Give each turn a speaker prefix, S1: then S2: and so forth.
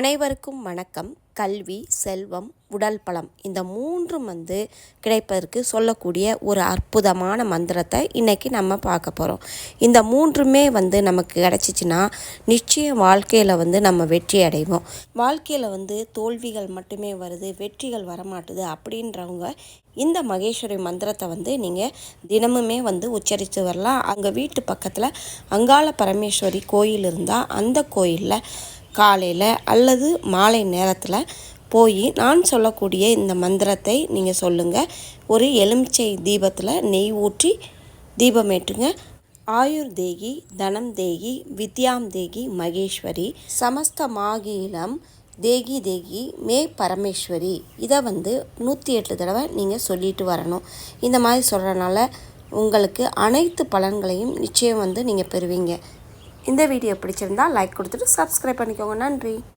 S1: அனைவருக்கும் வணக்கம். கல்வி செல்வம் உடல் பலம் இந்த மூன்றும் வந்து கிடைப்பதற்கு சொல்லக்கூடிய ஒரு அற்புதமான மந்திரத்தை இன்றைக்கி நம்ம பார்க்க போகிறோம் இந்த மூன்றுமே வந்து நமக்கு கிடச்சிச்சின்னா நிச்சயம் வாழ்க்கையில் வந்து நம்ம வெற்றி அடைவோம். வாழ்க்கையில் வந்து தோல்விகள் மட்டுமே வருது வெற்றிகள் வரமாட்டுது அப்படின்றவங்க இந்த மகேஸ்வரி மந்திரத்தை வந்து நீங்கள் தினமுமே வந்து உச்சரித்து வரலாம். அங்கே வீட்டு பக்கத்தில் அங்காள பரமேஸ்வரி கோயில் இருந்தால் அந்த கோயிலில் காலையில் அல்லது மாலை நேரத்தில் போய் நான் சொல்லக்கூடிய இந்த மந்திரத்தை நீங்கள் சொல்லுங்கள் ஒரு எலுமிச்சை தீபத்தில் நெய் ஊற்றி தீபமேட்டுங்க ஆயுர் தேகி தனம் தேகி வித்யாம் தேகி மகேஸ்வரி சமஸ்த மாகிலம் தேகி தேகி மே பரமேஸ்வரி. இதை வந்து நூற்றி எட்டு தடவை நீங்கள் சொல்லிட்டு வரணும். இந்த மாதிரி சொல்கிறனால உங்களுக்கு அனைத்து பலன்களையும் நிச்சயம் வந்து நீங்கள் பெறுவீங்க. இந்த வீடியோ பிடிச்சிருந்தால் லைக் கொடுத்துட்டு சப்ஸ்கிரைப் பண்ணிக்கோங்க. நன்றி.